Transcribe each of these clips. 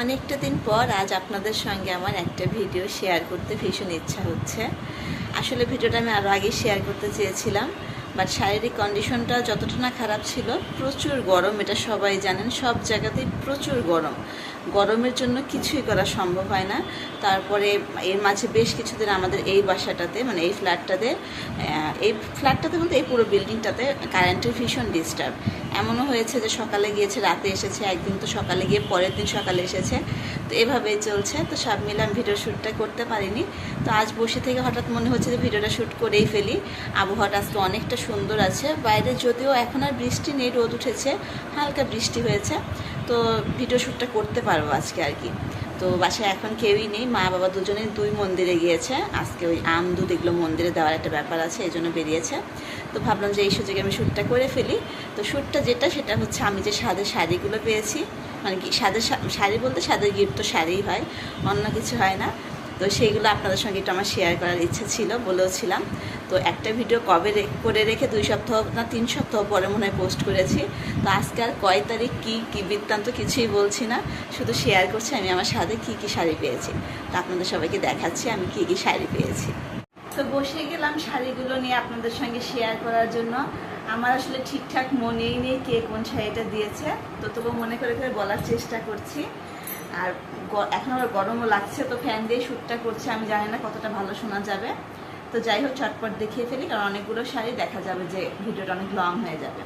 অনেকটা দিন পর আজ আপনাদের সঙ্গে আমার একটা ভিডিও শেয়ার করতে ভীষণ ইচ্ছা হচ্ছে। আসলে ভিডিওটা আমি আরও আগে শেয়ার করতে চেয়েছিলাম বাট শারীরিক কন্ডিশনটা যতটা না খারাপ ছিল, প্রচুর গরম, এটা সবাই জানেন, সব জায়গাতেই প্রচুর গরম। গরমের জন্য কিছুই করা সম্ভব হয় না। তারপরে এর মাঝে বেশ কিছুদিন আমাদের এই বাসাটাতে মানে এই ফ্ল্যাটটাতে এই ফ্ল্যাটটাতে বলতে এই পুরো বিল্ডিংটাতে কারেন্টের ভীষণ ডিস্টার্ব। এমনও হয়েছে যে সকালে গিয়েছে, রাতে এসেছে, একদিন তো সকালে গিয়ে পরের দিন সকালে এসেছে। তো এভাবেই চলছে। তো সব মিলে আমি ভিডিও শ্যুটটা করতে পারিনি। তো আজ বসে থেকে হঠাৎ মনে হচ্ছে যে ভিডিওটা শ্যুট করেই ফেলি। আবহাওয়াটা আজকে অনেকটা সুন্দর আছে। বাইরে যদিও এখন আর বৃষ্টি নেই, রোদ উঠেছে, হালকা বৃষ্টি হয়েছে। তো ভিডিও শ্যুটটা করতে পারব আজকে আর কি। তো বাসায় এখন কেউই নেই, মা বাবা দুজনেই দুই মন্দিরে গিয়েছে। আজকে ওই আম দুধ এগুলো মন্দিরে দেওয়ার একটা ব্যাপার আছে, এই জন্য বেরিয়েছে। তো ভাবলাম যে এই সুযোগে আমি শ্যুটটা করে ফেলি। তো শ্যুটটা যেটা, সেটা হচ্ছে আমি যে সাদের শাড়িগুলো পেয়েছি মানে কি সাদের শাড়ি বলতে সাদের গিফট তো শাড়িই হয়, অন্য কিছু হয় না। তো সেইগুলো আপনাদের সঙ্গে একটু আমার শেয়ার করার ইচ্ছে ছিল, বলেওছিলাম। তো একটা ভিডিও কবে করে রেখে দুই সপ্তাহ না তিন সপ্তাহ পরে মনে হয় পোস্ট করেছি। তো আজকে আর কয় তারিখ, কী কী বৃত্তান্ত কিছুই বলছি না। শুধু শেয়ার করছি আমি আমার সাথে কী কী শাড়ি পেয়েছি। তো আপনাদের সবাইকে দেখাচ্ছি আমি কী কী শাড়ি পেয়েছি। তো বসে গেলাম শাড়িগুলো নিয়ে আপনাদের সঙ্গে শেয়ার করার জন্য। আমার আসলে ঠিকঠাক মনেই নেই কে কোন শাড়িটা দিয়েছে। তো তবু মনে করে করে বলার চেষ্টা করছি। আর এখন আবার গরমও লাগছে, তো ফ্যান দিয়ে শ্যুটটা করছে, আমি জানি না কতটা ভালো শোনা যাবে। তো যাই হোক চটপট দেখিয়ে ফেলি, কারণ অনেকগুলো শাড়ি দেখা যাবে যে ভিডিওটা অনেক লং হয়ে যাবে।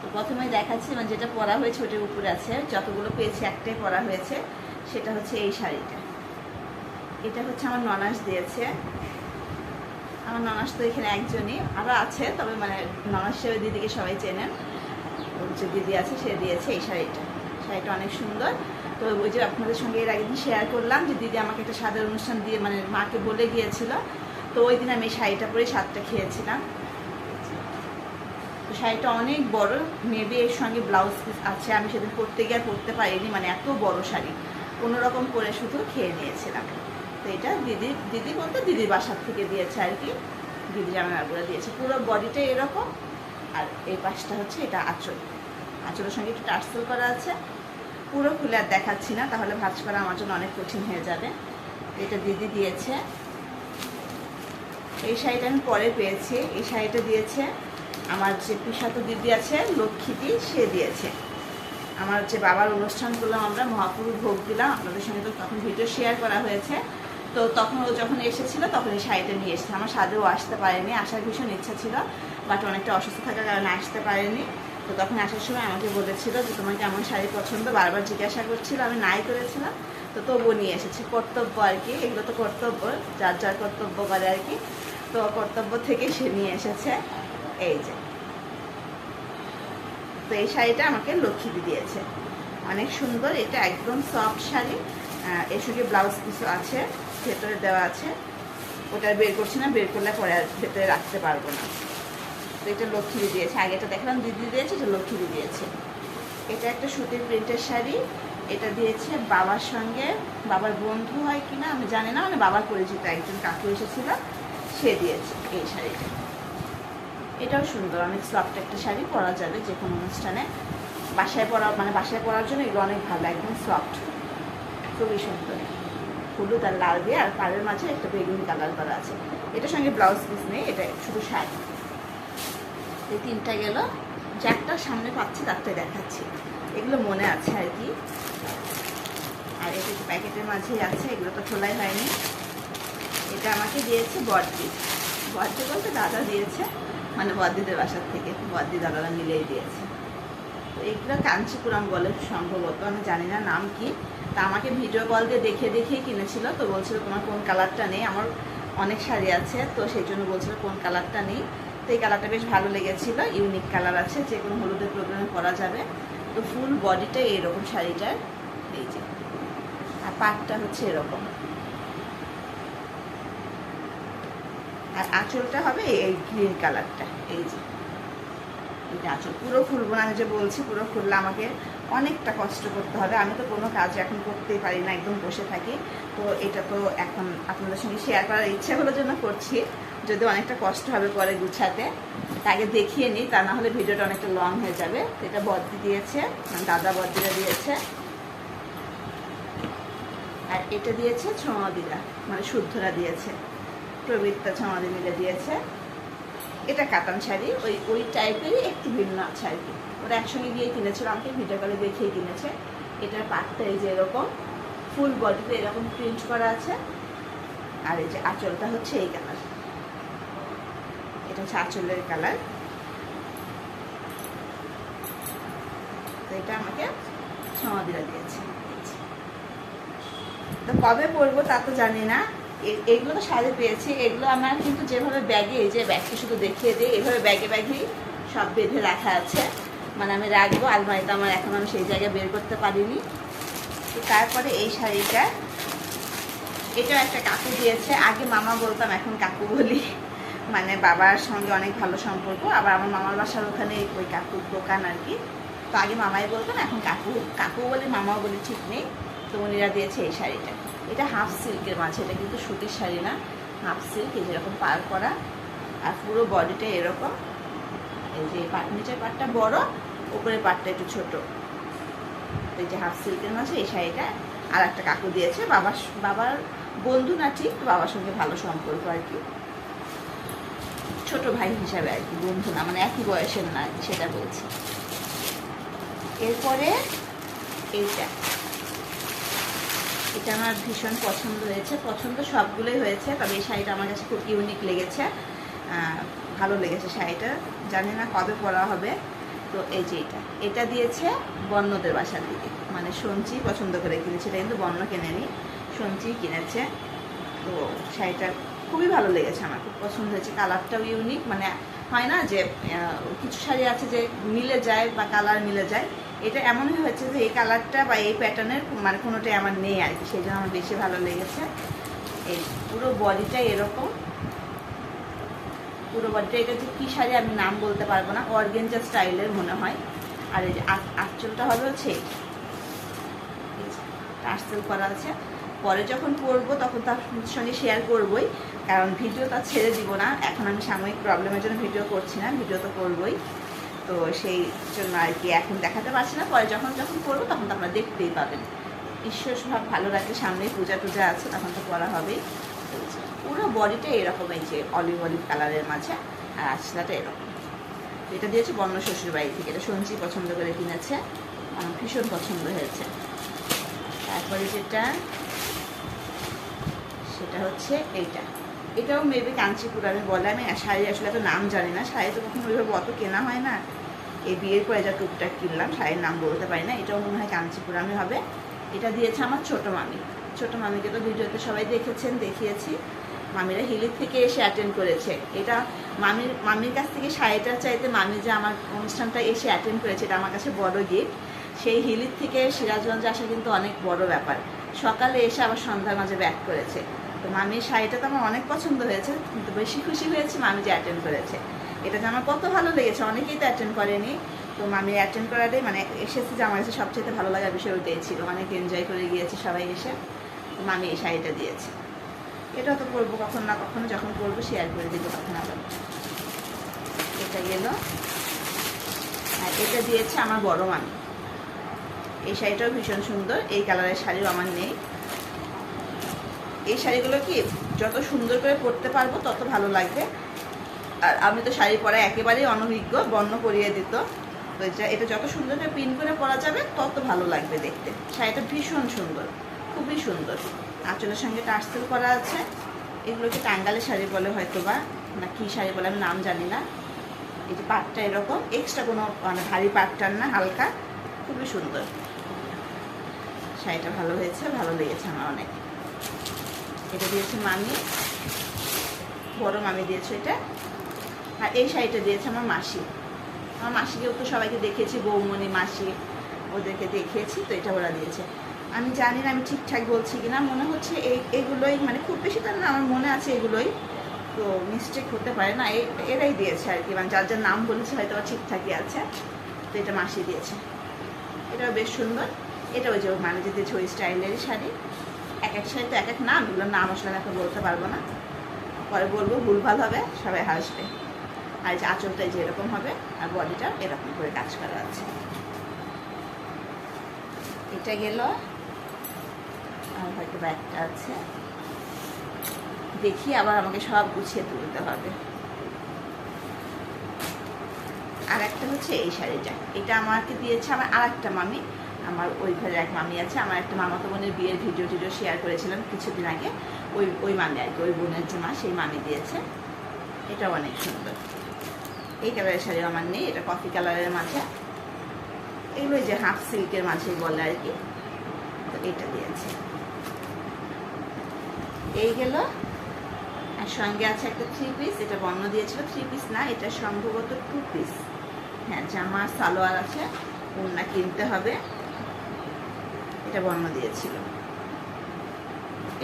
তো প্রথমে দেখাচ্ছি মানে যেটা পরা হয়েছে ওটার উপরে আছে, যতগুলো পেয়েছি একটাই পরা হয়েছে, সেটা হচ্ছে এই শাড়িটা। এটা হচ্ছে আমার ননাস দিয়েছে। আমার ননাস তো এখানে একজনই আরও আছে, তবে মানে ননাস হিসেবে দিদিকে সবাই চেনেন। যে দিদি আছে, সে দিয়েছে এই শাড়িটা। শাড়িটা অনেক সুন্দর। তো ওই যে আপনাদের সঙ্গে এর দিন শেয়ার করলাম যে দিদি আমাকে একটা স্বাদের অনুষ্ঠান দিয়ে মানে মাকে বলে গিয়েছিল। তো ওই দিন আমি শাড়িটা পরে স্বাদটা খেয়েছিলাম। তো শাড়িটা অনেক বড় মেবি এর সঙ্গে ব্লাউজ পিস আছে। আমি সেদিন পরতে গিয়ে আর পরতে পারিনি মানে এত বড় শাড়ি। রকম করে শুধু খেয়ে নিয়েছিলাম। তো এটা দিদি দিদি বলতে দিদির বাসার থেকে দিয়েছে আর কি। দিদি জামাইগুলো দিয়েছে। পুরো বডিটা এরকম। আর এই পাশটা হচ্ছে এটা আঁচল। আঁচলের সঙ্গে একটু টার্সেল করা আছে। পুরো খুলে আর দেখাচ্ছি না, তাহলে ভাজ করা আমার জন্য অনেক কঠিন হয়ে যাবে। এটা দিদি দিয়েছে। এই শাড়িটা আমি পরে পেয়েছি। এই শাড়িটা দিয়েছে আমার যে পিসাতো দিদি আছে লক্ষ্মীটি সে দিয়েছে। আমার যে বাবার অনুষ্ঠান করলাম আমরা মহাপুরুষ ভোগ দিলাম, আপনাদের সঙ্গে তো তখন ভিডিও শেয়ার করা হয়েছে। তো তখন ও যখন এসেছিল, তখন এই শাড়িটা নিয়ে এসেছে। আমার সাথেও আসতে পারেনি, আসার ভীষণ ইচ্ছা ছিল বাট অনেকটা অসুস্থ থাকার কারণে আসতে পারেনি। তো তখন আসার সময় আমাকে বলেছিল যে তোমার কেমন শাড়ি পছন্দ, বারবার জিজ্ঞাসা করছিল, আমি নাই করেছিলাম। তো তবুও নিয়ে এসেছি। কর্তব্য আর কি, এগুলো তো কর্তব্য, যার যার কর্তব্য করে আর কি। তো কর্তব্য থেকে সে নিয়ে এসেছে। এই যে। তো এই শাড়িটা আমাকে লক্ষ্মী দিয়েছে। অনেক সুন্দর, এটা একদম সফট শাড়ি। এর সঙ্গে ব্লাউজ পিসও আছে, ভেতরে দেওয়া আছে। ওটা বের করছি না, বের করলে পরে ভেতরে রাখতে পারব না। এটা লক্ষ্মী দিয়েছে। আগে এটা দেখলাম, দিদি দিয়েছে, এটা লক্ষ্মী দিয়েছে। এটা একটা সুতির প্রিন্টের শাড়ি। এটা দিয়েছে বাবার সঙ্গে। বাবার বন্ধু হয় কিনা আমি জানি না মানে বাবার পরিচিত একজন কাকু এসেছিল, সে দিয়েছে এই শাড়িটা। এটাও সুন্দর, অনেক সফট একটা শাড়ি, পরা যাবে যে কোনো অনুষ্ঠানে। বাসায় পরা মানে বাসায় পরার জন্য এগুলো অনেক ভালো, একদম সফট খুবই সুন্দর। হলুদ আর লাল দিয়ে, আর পাড়ের মাঝে একটা বেগুনি কালার করা আছে। এটার সঙ্গে ব্লাউজ পিস নেই, এটা শুধু শাড়ি। এই তিনটা গেল। যারটা সামনে পাচ্ছি তারটাই দেখাচ্ছি। এগুলো মনে আছে আর কি। আর এটা প্যাকেটের মাঝেই আছে, এগুলো তো খোলাই হয়নি। এটা আমাকে দিয়েছে বড়দি বড়দি বলতে দাদা দিয়েছে মানে বদ্দিদের বাসার থেকে। বদ্দি দাদারা মিলেই দিয়েছে। তো এগুলো কাঞ্চিপুরম বলে সম্ভবত, আমি জানি না নাম কি। তা আমাকে ভিডিও কল দিয়ে দেখে দেখেই কিনেছিল, তো বলছিল তোমার কোন কালারটা নেই। আমার অনেক শাড়ি আছে, তো সেই জন্য বলছিল কোন কালারটা নেই। তো এই কালারটা বেশ ভালো লেগেছিল, ইউনিক কালার আছে, যে কোনো হলুদের প্রোগ্রামে পরা যাবে। তো ফুল বডিটা এরকম শাড়িটার, এই যে। আর পাটটা হচ্ছে এরকম। আর আঁচলটা হবে এই গ্রিন কালারটা, এই যে। এটা আঁচল পুরো খুলবো না যে বলছি পুরো খুললে আমাকে অনেকটা কষ্ট করতে হবে। আমি তো কোনো কাজ এখন করতেই পারি না, একদম বসে থাকি। তো এটা তো এখন আপনাদের সঙ্গে শেয়ার করার ইচ্ছা হলোর জন্য করছি। যদি অনেকটা কষ্ট হবে পরে গুছাতে, তা আগে দেখিয়ে নিই, তা না হলে ভিডিওটা অনেকটা লং হয়ে যাবে। এটা বদ্দি দিয়েছে মানে দাদা বদ্দিরা দিয়েছে। আর এটা দিয়েছে ছমাদিরা মানে শুদ্ধরা দিয়েছে। প্রবৃত্তা ছমাদি মিলে দিয়েছে। এটা কাতান শাড়ি, ওই ওই টাইপেরই একটু ভিন্ন কি ওরা একসঙ্গে গিয়ে কিনেছিল, আমাকে ভিডিও কলে দেখিয়ে কিনেছে। এটার পাটটা এই যে এরকম ফুল বডিতে এরকম প্রিন্ট করা আছে। আর এই যে আঁচলটা হচ্ছে এই কালার এটা হচ্ছে আঁচলের কালার। তো এটা আমাকে সমাধিরা দিয়েছে। তো কবে পরবো তা তো জানি না। এগুলো তো সাজে পেয়েছি। এগুলো আমার কিন্তু যেভাবে ব্যাগে, এই যে ব্যাগটা শুধু দেখিয়ে দিই, এভাবে ব্যাগে ব্যাগেই সব বেঁধে রাখা আছে। মানে আমি রাখব, আলমারিতে আমার এখন আমি সেই জায়গায় বের করতে পারিনি। তো তারপরে এই শাড়িটা। এটাও একটা কাকু দিয়েছে। আগে মামা বলতাম, এখন কাকু বলি। মানে বাবার সঙ্গে অনেক ভালো সম্পর্ক, আবার আমার মামার বাসার ওখানে ওই কাকুর দোকান আর কি। তো আগে মামাই বলতাম এখন কাকু কাকু বলে মামাও বলে ঠিক নেই। তো উনিরা দিয়েছে এই শাড়িটা। এটা হাফ সিল্কের মাঝে, এটা কিন্তু সুতির শাড়ি না হাফ সিল্ক এই যেরকম পার করা। আর পুরো বডিটা এরকম। এই যে পাট, নিচের পাটটা বড়, উপরের পাটটা একটু ছোট। এই যে হাফ সিল্কের মাঝে এই শাড়িটা। আর একটা কাকু দিয়েছে, বাবার বাবার বন্ধু না ঠিক, বাবার সঙ্গে ভালো সম্পর্ক আর কি। ছোট ভাই হিসাবে আর কি, বন্ধু না মানে একই বয়সের না, সেটা বলছি। এরপরে এইটা। এটা আমার ভীষণ পছন্দ হয়েছে। পছন্দ সবগুলোই হয়েছে, তবে এই শাড়িটা আমার কাছে খুব ইউনিক লেগেছে। ভালো লেগেছে শাড়িটা। জানি না কবে পরা হবে। তো এই যে এটা। এটা দিয়েছে বন্যদের বাসার দিকে। মানে সঞ্চি পছন্দ করে কিনেছে। এটা কিন্তু বন্য কেনেনি সঞ্চি কিনেছে। তো শাড়িটা খুবই ভালো লেগেছে আমার, খুব পছন্দ হয়েছে। কালারটাও ইউনিক মানে হয় না যে কিছু শাড়ি আছে যে মিলে যায় বা কালার মিলে যায়। এটা এমনই হয়েছে যে এই কালারটা বা এই প্যাটার্নের মানে কোনোটাই আমার নেই আর কি সেই জন্য আমার বেশি ভালো লেগেছে। এই পুরো বডিটা এরকম। পুরো বডিটা এটা যে কী শাড়ি আমি নাম বলতে পারব না, অর্গেঞ্জা স্টাইলের মনে হয়। আর এই যে আঁচ- আঁচলটা হবে হচ্ছে টার্সেল করা আছে। পরে যখন পরবো তখন তার সঙ্গে শেয়ার করবই। কারণ ভিডিও তা ছেড়ে দিব না। এখন আমি সাময়িক প্রবলেমের জন্য ভিডিও করছি না ভিডিও তো করবই। তো সেই জন্য আর কি এখন দেখাতে পারছি না। পরে যখন যখন করব, তখন তো আপনারা দেখতেই পাবেন। ঈশ্বর সব ভালো রাখলে সামনে পূজা টুজা আছে, তখন তো করা হবেই। পুরো বডিটা এরকম এই যে অলিভ অলিভ কালারের মাঝে, আর আছলাটা এরকম। এটা দিয়েছে বন্য শ্বশুর বাড়ি থেকে। এটা সঞ্চি পছন্দ করে কিনেছে। আমার ভীষণ পছন্দ হয়েছে। তারপরে যেটা সেটা হচ্ছে এইটা এটাও মেবি কাঞ্চিপুর আমি বলে, আমি শাড়ি আসলে এত নাম জানি না। শাড়ি তো কখনো ওইভাবে অত কেনা হয় না। এই বিয়ের পরে যা টুকটাক কিনলাম শাড়ির নাম বলতে পারি না। এটাও মনে হয় কাঞ্চিপুর আমি হবে। এটা দিয়েছে আমার ছোট মামি। ছোট মামিকে তো ভিডিওতে সবাই দেখেছেন, দেখিয়েছি। মামিরা হিলির থেকে এসে অ্যাটেন্ড করেছে। এটা মামির মামির কাছ থেকে শাড়িটার চাইতে মামি যে আমার অনুষ্ঠানটা এসে অ্যাটেন্ড করেছে, এটা আমার কাছে বড় গিফট সেই হিলির থেকে সিরাজগঞ্জে আসা কিন্তু অনেক বড় ব্যাপার। সকালে এসে আবার সন্ধ্যার মাঝে ব্যাক করেছে। তো মামির শাড়িটা তো আমার অনেক পছন্দ হয়েছে, কিন্তু বেশি খুশি হয়েছে মামি যে অ্যাটেন্ড করেছে। এটা যে আমার কত ভালো লেগেছে, অনেকেই তো অ্যাটেন্ড করেনি। তো মামি অ্যাটেন্ড করাটাই মানে এসেছে যে আমার কাছে সবচেয়ে ভালো লাগার বিষয় ওইটাই ছিল। অনেক এনজয় করে গিয়েছে সবাই এসে। তো মামি এই শাড়িটা দিয়েছে। এটা তো পরবো কখন না কখনো, যখন পরবো শেয়ার করে দিব তখন আবার। এটা গেল। আর এটা দিয়েছে আমার বড় মামি। এই শাড়িটাও ভীষণ সুন্দর, এই কালারের শাড়িও আমার নেই। এই শাড়িগুলো কি যত সুন্দর করে পরতে পারব, তত ভালো লাগবে। আর আমি তো শাড়ি পরা একেবারেই অনভিজ্ঞ, বর্ণ করিয়ে দিত। তো এটা যত সুন্দর করে প্রিন্ট করে পরা যাবে, তত ভালো লাগবে দেখতে। শাড়িটা ভীষণ সুন্দর, খুবই সুন্দর। আঁচলের সঙ্গে টার্সেল করা আছে। এগুলোকে টাঙ্গালের শাড়ি বলে হয়তো বা না কী শাড়ি বলে আমি নাম জানি না। এই যে পাটটা এরকম এক্সট্রা কোনো মানে ভারী পাটটার না, হালকা, খুবই সুন্দর। শাড়িটা ভালো হয়েছে, ভালো লেগেছে আমার অনেক। এটা দিয়েছে মামি। বড় মামি দিয়েছে এটা। আর এই শাড়িটা দিয়েছে আমার মাসি। আমার মাসিকেও তো সবাইকে দেখিয়েছি বৌমণি মাসি, ওদেরকে দেখিয়েছি তো এটা ওরা দিয়েছে। আমি জানি না আমি ঠিকঠাক বলছি কিনা, মনে হচ্ছে এই, এগুলোই মানে খুব বেশি তার না, আমার মনে আছে এগুলোই। তো মিস্টেক হতে পারে না এরাই দিয়েছে আর কি মানে যার যার নাম বলেছে হয়তো ঠিকঠাকই আছে, তো এটা মাসি দিয়েছে। এটাও বেশ সুন্দর। এটা ওই যে মানে যে দিয়েছে ওই স্টাইলেরই শাড়ি। এক এক শাড়ি তো এক এক নাম, এগুলোর নাম আসলে আমি এখন বলতে পারব না। পরে বলব ভুলভাল হবে, সবাই হাসবে। আর যে আঁচলটা এই যে এরকম হবে, আর বডিটা এরকম করে কাজ করা আছে। এটা গেল। আর হয়তো বা একটা আছে। দেখি আবার আমাকে সব গুছিয়ে তুলতে হবে। আর একটা হচ্ছে এই শাড়িটা। এটা আমাকে দিয়েছে আমার আর একটা মামি। আমার ওই ঘরে এক মামি আছে, আমার একটা মামাতো বোনের বিয়ের ভিডিও টিডিও শেয়ার করেছিলাম কিছুদিন আগে। ওই ওই মামি আর কি, ওই বোনের যে মা সেই মামি দিয়েছে। এটা অনেক সুন্দর। এই কালারের শাড়ি আমার নেই, এটা কফি কালারের মাঝে। এগুলো যে হাফ সিল্কের মাঝে বলে আর কি, তো এটা দিয়েছে। এই গেল। আর সঙ্গে আছে একটা থ্রি পিস এটা বর্ণ দিয়েছিল থ্রি পিস না, এটা সম্ভবত টু পিস হ্যাঁ জামা, সালোয়ার আছে, ওড়না কিনতে হবে। এটা বর্ণ দিয়েছিল।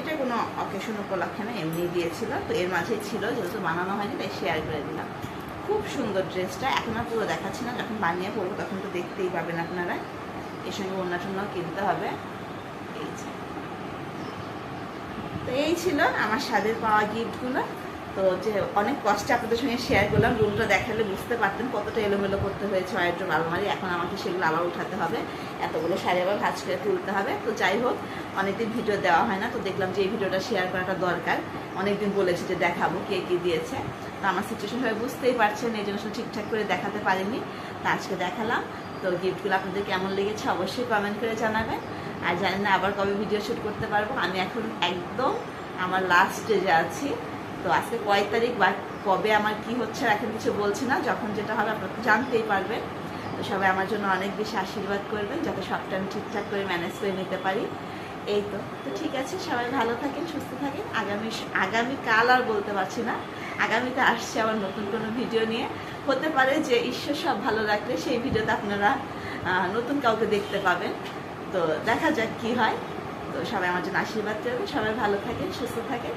এটা কোনো অকেশন উপলক্ষে না এমনি দিয়েছিল। তো এর মাঝেই ছিল, যেহেতু বানানো হয়নি, তাই শেয়ার করে দিলাম। খুব সুন্দর ড্রেসটা, এখন আর পুরো দেখাচ্ছি না, যখন বানিয়ে পড়ব তখন তো দেখতেই পাবেন আপনারা। এর সঙ্গে টোনাও কিনতে হবে। এই তো এই ছিল আমার স্বাদের পাওয়া গিফটগুলো তো যে অনেক কষ্টে আপনাদের সঙ্গে শেয়ার করলাম। রুমটা দেখালে বুঝতে পারতেন কতটা এলোমেলো করতে হয়েছে ওয়াইড্রোব আলমারি। এখন আমাকে সেগুলো আবার উঠাতে হবে। এতগুলো শাড়ি আবার ভাজ করে তুলতে হবে। তো যাই হোক, অনেকদিন ভিডিও দেওয়া হয় না, তো দেখলাম যে এই ভিডিওটা শেয়ার করাটা দরকার। অনেকদিন বলেছি যে দেখাবো কে কী দিয়েছে। তো আমার সিচুয়েশন হয়ে বুঝতেই পারছেন, এই জন্য ঠিকঠাক করে দেখাতে পারিনি। তো আজকে দেখালাম। তো গিফটগুলো আপনাদের কেমন লেগেছে অবশ্যই কমেন্ট করে জানাবেন। আর জানেন না আবার কবে ভিডিও শ্যুট করতে পারব। আমি এখন একদম আমার লাস্ট স্টেজে আছি। তো আজকে কয়েক তারিখ বা কবে আমার কি হচ্ছে এখন কিছু বলছি না। যখন যেটা হবে আপনারা তো জানতেই পারবেন। তো সবাই আমার জন্য অনেক বেশি আশীর্বাদ করবেন যাতে সবটা আমি ঠিকঠাক করে ম্যানেজ করে নিতে পারি। এই তো। তো ঠিক আছে, সবাই ভালো থাকেন, সুস্থ থাকেন। আগামী আগামী কাল আর বলতে পারছি না। আগামীতে আসছে আবার নতুন কোনো ভিডিও নিয়ে। হতে পারে যে ঈশ্বর সব ভালো রাখলে সেই ভিডিওতে আপনারা নতুন কাউকে দেখতে পাবেন। তো দেখা যাক কি হয়। তো সবাই আমার জন্য আশীর্বাদ করবেন। সবাই ভালো থাকেন, সুস্থ থাকেন।